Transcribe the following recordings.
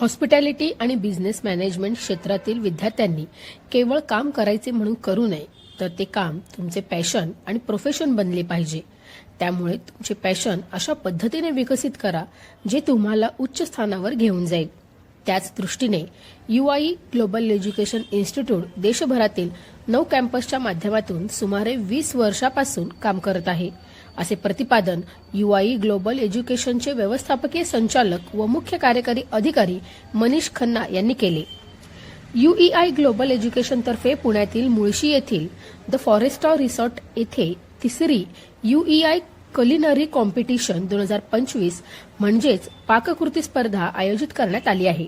Hospitality आणि business management क्षेत्रातील विद्यार्थ्यांनी केवळ काम करायचे म्हणून करू नये तर ते काम तुमचे पॅशन आणि प्रोफेशन बनले पाहिजे. त्यामुळे तुमचे पॅशन अशा पद्धतीने विकसित करा जे तुम्हाला उच्च स्थानावर घेऊन जाईल. त्याच दृष्टीने युआई ग्लोबल एज्युकेशन इन्स्टिट्यूट देशभरातील नऊ कॅम्पसच्या माध्यमातून सुमारे वीस वर्षापासून काम करत आहे. असे प्रतिपादन युआई ग्लोबल एज्युकेशनचे व्यवस्थापकीय संचालक व मुख्य कार्यकारी अधिकारी मनीष खन्ना यांनी केले. युईआय ग्लोबल एज्युकेशनतर्फे पुण्यातील मुळशी येथील द फॉरेस्टॉ रिसॉर्ट येथे तिसरी युईआय कलिनरी कॉम्पिटिशन दोन हजार पंचवीस म्हणजेच पाककृती स्पर्धा आयोजित करण्यात आली आहे.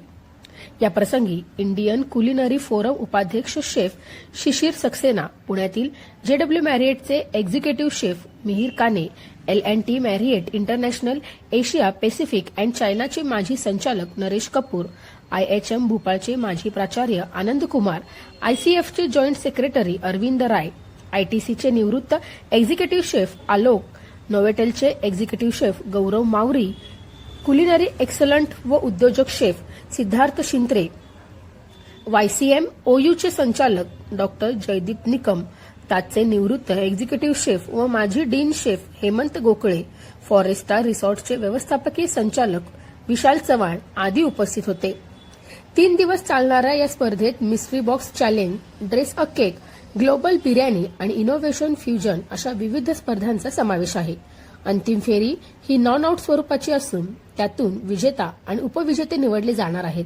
या प्रसंगी इंडियन कुलिनरी फोरम उपाध्यक्ष शेफ शिशिर सक्सेना पुण्यातील JW मॅरिएटचे executive chef Mihir Kane L and T Marriott International Asia Pacific and चायनाचे माजी संचालक नरेश कपूर आयएचएम भोपाळचे माजी प्राचार्य आनंद कुमार आयसीएफचे जॉईंट सेक्रेटरी अरविंद राय आयटीसीचे निवृत्त executive chef Alok नोवेटेलचे executive chef Gaurav Mavri culinary excellent व उद्योजक शेफ सिद्धार्थ शिंत्रे वायसीएम ओयूचे संचालक डॉक्टर जयदीप निकम ताचे निवृत्त एक्झिक्युटिव्ह शेफ व माजी dean chef Hemant Gokhale Foresta रिसॉर्टचे व्यवस्थापकीय संचालक विशाल चव्हाण आदी उपस्थित होते. तीन दिवस चालणाऱ्या या स्पर्धेत mystery box challenge dress a cake global biryani आणि इनोव्हेशन फ्युजन अशा विविध स्पर्धांचा समावेश आहे. अंतिम फेरी ही नॉन आउट स्वरूपाची असून त्यातून विजेता आणि उपविजेते निवडले जाणार आहेत.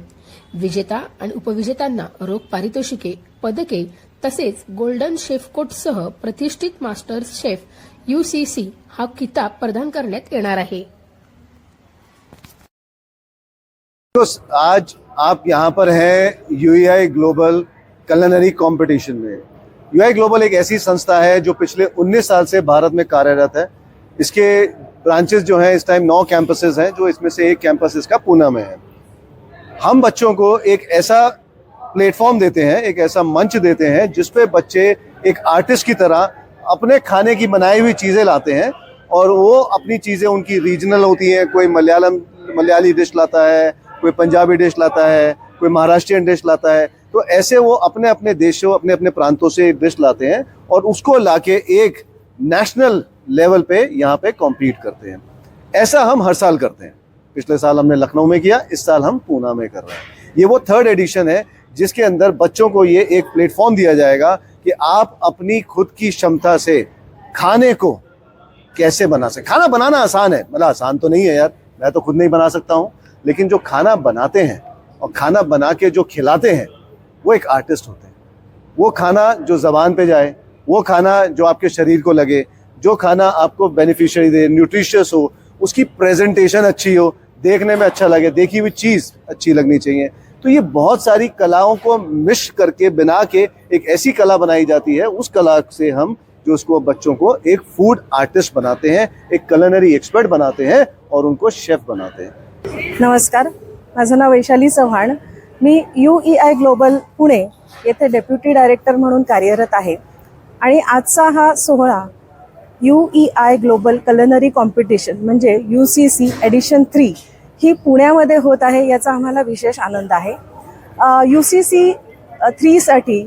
विजेता आणि उपविजेत्यांना रोख पारितोषिके पदके तसेच गोल्डन शेफकोटसह प्रतिष्ठित मास्टर्स शेफ युसीसी हा किताब प्रदान करण्यात येणार आहे. दोस्त आज आप यहाँ पर हैं यूआई ग्लोबल कलनरी कंपटीशन में. यूआई ग्लोबल एक ऐसी संस्था है जो पिछले 19 साल से भारत में कार्यरत है। इसके ब्रांचेस जो हैं, इस टाइम नौ कैंपसेस हैं, जो इसमें से एक कैंपस इसका पूना में है। हम बच्चों को एक ऐसा प्लेटफॉर्म देते हैं, एक ऐसा मंच देते हैं जिसपे बच्चे एक आर्टिस्ट की तरह अपने खाने की बनाई हुई चीज़ें लाते हैं, और वो अपनी चीज़ें, उनकी रीजनल होती हैं। कोई मलयालम, मलयाली डिश लाता है, कोई पंजाबी डिश लाता है, कोई महाराष्ट्रियन डिश लाता है। तो ऐसे वो अपने अपने देशों अपने अपने प्रांतों से डिश लाते हैं, और उसको लाके एक नेशनल लेवल पे यहाँ पे कॉम्पीट करते हैं। ऐसा हम हर साल करते हैं। पिछले साल हमने लखनऊ में किया, इस साल हम पूना में कर रहे हैं। ये वो थर्ड एडिशन है, जिसके अंदर बच्चों को ये एक प्लेटफॉर्म दिया जाएगा कि आप अपनी खुद की क्षमता से खाने को कैसे बना सकते खाना बनाना आसान है। मतलब आसान तो नहीं है यार। मैं तो खुद नहीं बना सकता हूँ। लेकिन जो खाना बनाते हैं और खाना बना के जो खिलाते हैं, वो एक आर्टिस्ट होते हैं। वो खाना जो जबान पे जाए, वो खाना जो आपके शरीर को लगे जो खाना आपको बेनिफिशियरी दे न्यूट्रिशियस हो, उसकी प्रेजेंटेशन अच्छी हो, देखने में अच्छा लगे, देखी हुई चीज़ अच्छी लगनी चाहिए। तो ये बहुत सारी कलाओं को मिश करके, बना के एक ऐसी कला बनाई जाती है, उस कला से हम जो उसको बच्चों को एक फ़ूड आर्टिस्ट बनाते हैं, एक कलनरी एक्सपर्ट बनाते हैं और उनको शेफ बनाते हैं। नमस्कार, माझं नाव वैशाली चव्हाण. मी U E I global Pune येथे डेप्युटी डायरेक्टर म्हणून कार्यरत आहे. आणि आजचा हा सोहळा U E I global culinary competition म्हणजे U C C edition three ही पुण्यामध्ये होत आहे याचा आम्हाला विशेष आनंद आहे. यू सी सी थ्रीसाठी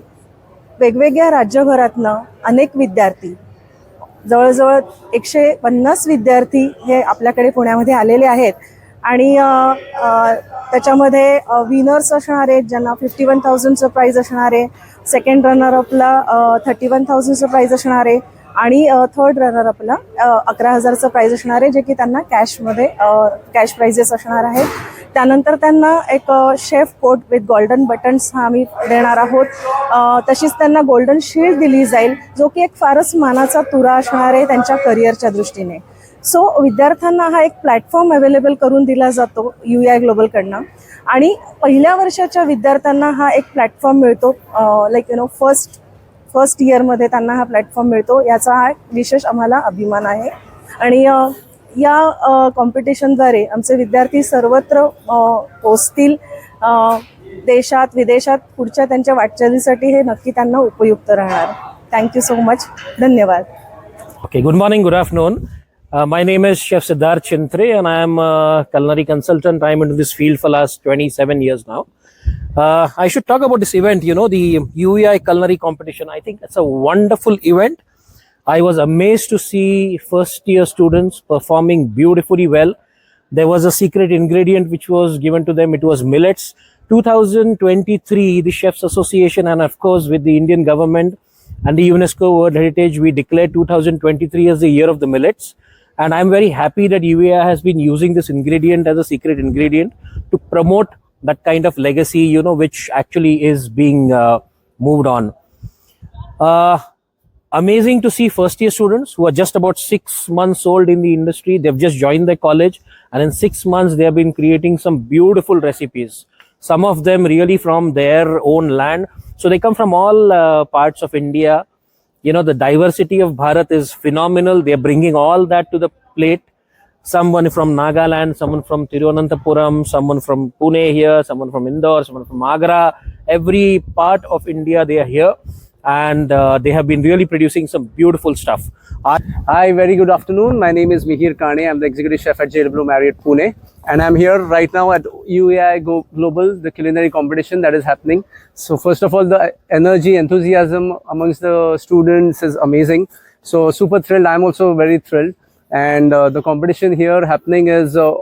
वेगवेगळ्या राज्यभरातनं अनेक विद्यार्थी जवळजवळ एकशे पन्नास विद्यार्थी हे आपल्याकडे पुण्यामध्ये आलेले आहेत. आणि त्याच्यामध्ये विनर्स असणारे ज्यांना फिफ्टी वन थाउजंडचं प्राईज असणार आहे. सेकंड रनरअपला थर्टी वन थाउजंडचं प्राईज असणार आहे. आणि थर्ड रनर आपला अकरा हजारचं प्राईज असणार आहे जे की त्यांना कॅशमध्ये कॅश प्राइजेस असणार आहेत. त्यानंतर त्यांना एक chef coat with golden buttons हा आम्ही देणार आहोत. तशीच त्यांना गोल्डन शील्ड दिली जाईल जो की एक फारच मानाचा तुरा असणार आहे त्यांच्या करिअरच्या दृष्टीने. सो विद्यार्थ्यांना हा एक प्लॅटफॉर्म अवेलेबल करून दिला जातो यू आय ग्लोबलकडनं आणि पहिल्या वर्षाच्या विद्यार्थ्यांना हा एक प्लॅटफॉर्म मिळतो like you know first first इयरमध्ये त्यांना हा प्लॅटफॉर्म मिळतो. याचा हा विशेष आम्हाला अभिमान आहे. आणि या कॉम्पिटिशनद्वारे आमचे विद्यार्थी सर्वत्र पोचतील देशात विदेशात पुढच्या त्यांच्या वाटचालीसाठी हे नक्की त्यांना उपयुक्त राहणार. थँक्यू सो मच धन्यवाद. Okay good morning good afternoon my my name is Chef Siddharth Chintre, and I am a culinary consultant. I'm into this field for last 27 years now. Uh, I should talk about this event. You know, the UEI culinary competition. I think it's a wonderful event. I was amazed to see first year students performing beautifully well. There was a secret ingredient which was given to them. It was millets. 2023, the Chefs Association, and of course, with the Indian government and the UNESCO World Heritage, we declared 2023 as the year of the millets. And I'm very happy that UEA has been using this ingredient as a secret ingredient to promote that kind of legacy, you know, which actually is being uh, moved on. Uh, amazing to see first year students who are just about six months old in the industry. They've just joined the college, and in six months, they have been creating some beautiful recipes. Some of them really from their own land. So they come from all uh, parts of India. You know, the diversity of Bharat is phenomenal. They're bringing all that to the plate someone from Nagaland, someone from Tiruvananthapuram, someone from Pune here, someone from Indore, someone from Agra. Every part of India, they are here and uh, they have been really producing some beautiful stuff. Hi, very good afternoon. My name is Mihir Kane. I'm the executive chef at JW Marriott Pune. And I'm here right now at UAI Global, the culinary competition that is happening. So, first of all, the energy, enthusiasm amongst the students is amazing. So, super thrilled. I'm also very thrilled. And uh, the competition here happening is uh,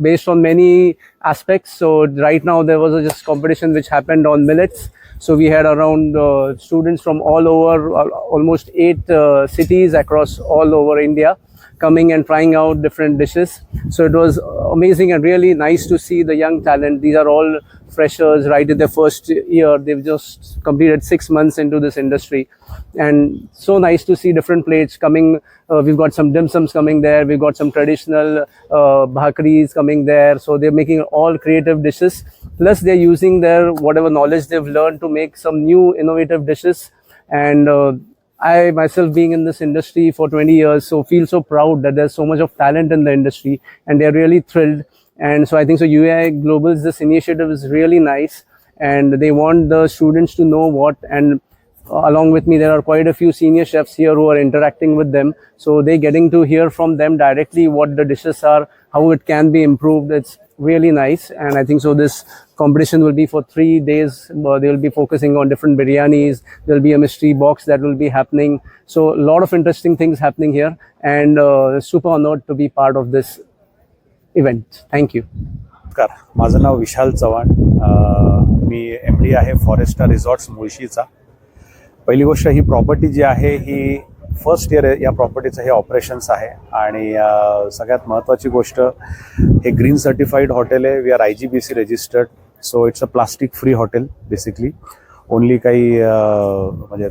based on many aspects. So, right now, there was a just competition which happened on millets. So we had around uh, students from all over, uh, almost eight uh, cities across all over India, coming and trying out different dishes. So it was amazing and really nice to see the young talent. These are all freshers, right in their first year. They've just completed six months into this industry, and so nice to see different plates coming. Uh, we've got some dim sums coming there. We've got some traditional uh, bhakris coming there. So they're making all creative dishes. Plus, they're using their whatever knowledge they've learned to make some new innovative dishes. And uh, I myself, being in this industry for 20 years, so feel so proud that there's so much of talent in the industry, and they're really thrilled. And so I think so. UAI Global's this initiative is really nice, and they want the students to know what and uh, along with me there are quite a few senior chefs here who are interacting with them. So they're getting to hear from them directly what the dishes are how it can be improved. It's really nice. And i think so this competition will be for three days. Uh, they will be focusing on different biryanis. There'll be a mystery box that will be happening. So a lot of interesting things happening here. And uh, super honored to be part of this event thank you नमस्कार. माझं नाव विशाल चव्हाण. मी M D आहे Foresta resorts मुळशीचा. पहिली गोष्ट ही property जी आहे ही first year या प्रॉपर्टीचं हे ऑपरेशन्स आहे. आणि सगळ्यात महत्त्वाची गोष्ट हे ग्रीन सर्टिफाईड हॉटेल आहे. We are I G B C registered so it's a plastic free hotel basically only काही म्हणजे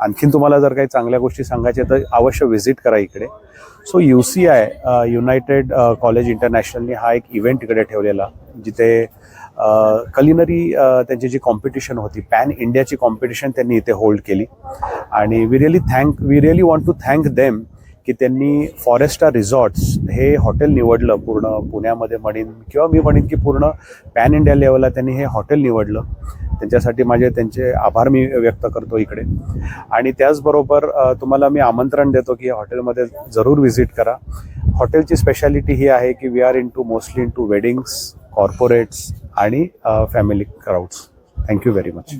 आणखीन तुम्हाला जर काही चांगल्या गोष्टी सांगायच्या तर अवश्य व्हिजिट करा इकडे. So U C I united college इंटरनॅशनलनी हा एक इव्हेंट इकडे ठेवलेला जिथे कलिनरी त्यांची जी कॉम्पिटिशन होती पॅन इंडियाची कॉम्पिटिशन त्यांनी इथे होल्ड केली. आणि we really thank we really want to thank them की त्यांनी फॉरेस्टा रिसॉर्ट्स हे हॉटेल निवडलं पूर्ण पुण्यामध्ये म्हणेन किंवा मी म्हणेन की पूर्ण पॅन इंडिया लेवलला त्यांनी हे हॉटेल निवडलं. त्यांच्यासाठी माझे त्यांचे आभार मी व्यक्त करतो इकडे. आणि त्याचबरोबर तुम्हाला मी आमंत्रण देतो की या हॉटेलमध्ये जरूर व्हिजिट करा. हॉटेलची स्पेशालिटी ही आहे की we are into mostly into weddings corporates आणि family crowds thank you very much